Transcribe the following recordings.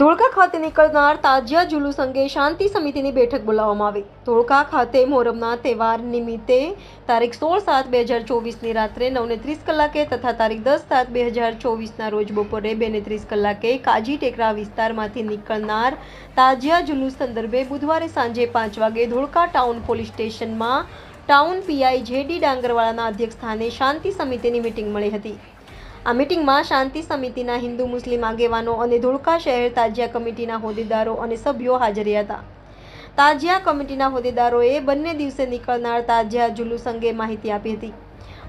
ધોળકા ખાતે નીકળનાર તાજિયા જુલુસ અંગે શાંતિ સમિતિની બેઠક બોલાવવામાં આવી. ધોળકા ખાતે મોહરમના તહેવાર નિમિત્તે તારીખ સોળ સાત બે હજાર ચોવીસની રાત્રે નવને ત્રીસ કલાકે તથા તારીખ દસ સાત બે હજાર ચોવીસના રોજ બપોરે બેને ત્રીસ કલાકે કાજી ટેકરા વિસ્તારમાંથી નીકળનાર તાજિયા જુલુસ સંદર્ભે બુધવારે સાંજે પાંચ વાગે ધોળકા ટાઉન પોલીસ સ્ટેશનમાં ટાઉન પીઆઈ જેડી ડાંગરવાળાના અધ્યક્ષસ્થાને શાંતિ સમિતિની મિટિંગ મળી હતી. આ મિટિંગમાં શાંતિ સમિતિના હિન્દુ મુસ્લિમ આગેવાનો અને ધોળકા શહેર તાજિયા કમિટીના હોદ્દેદારો અને સભ્યો હાજર હતા. તાજિયા કમિટીના હોદ્દેદારોએ બંને દિવસે નીકળનાર તાજિયા જુલુસ અંગે માહિતી આપી હતી.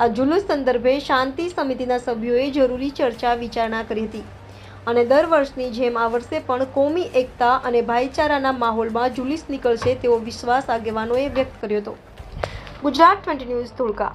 આ જુલુસ સંદર્ભે શાંતિ સમિતિના સભ્યોએ જરૂરી ચર્ચા વિચારણા કરી હતી અને દર વર્ષની જેમ આ વર્ષે પણ કોમી એકતા અને ભાઈચારાના માહોલમાં જુલુસ નીકળશે તેવો વિશ્વાસ આગેવાનોએ વ્યક્ત કર્યો હતો. Gujarat twenty news Dholka